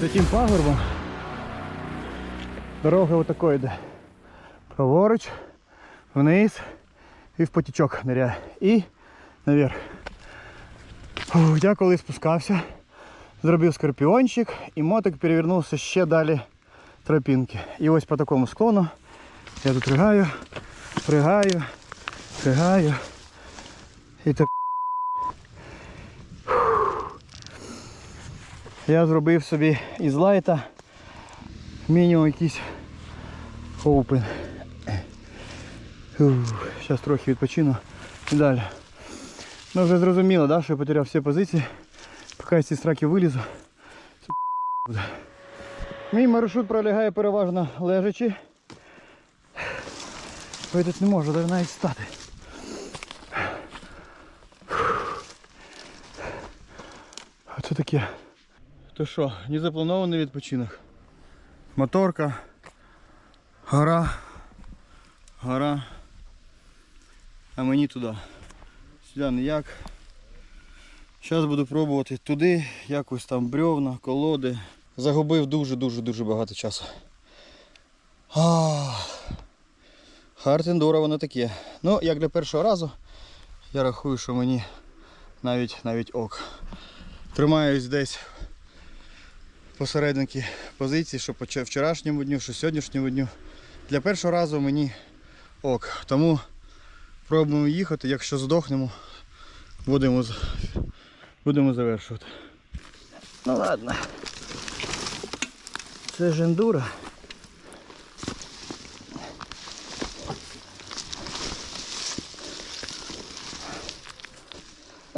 За тим пагорбом дорога отакою йде. Праворуч, вниз і в потічок ниряє. І наверх. Я коли спускався, зробив скорпіончик і мотик перевернувся ще далі тропінки. І ось по такому склону я тут ригаю, пригаю, пригаю. І так. Я зробив собі із лайта мінімум якийсь оупен. Зараз трохи відпочину і далі. Ну вже зрозуміло, да, що я потеряв всі позиції. Поки я з цієї страки вилізу. Це буде. Мій маршрут пролягає переважно лежачи. Я не можу навіть стати. Оце таке. То що, незапланований відпочинок. Моторка, гора, гора. А мені туди. Сюди ніяк. Зараз буду пробувати туди, якось там бревна, колоди. Загубив дуже-дуже-дуже багато часу. Хартендура воно таке. Ну, як для першого разу, я рахую, що мені навіть навіть ок. Тримаюсь десь посерединки позиції, що по вчорашньому дню, що сьогоднішньому дню. Для першого разу мені ок. Тому пробуємо їхати, якщо здохнемо, будемо, будемо завершувати. Ну ладно. Це ж ендура.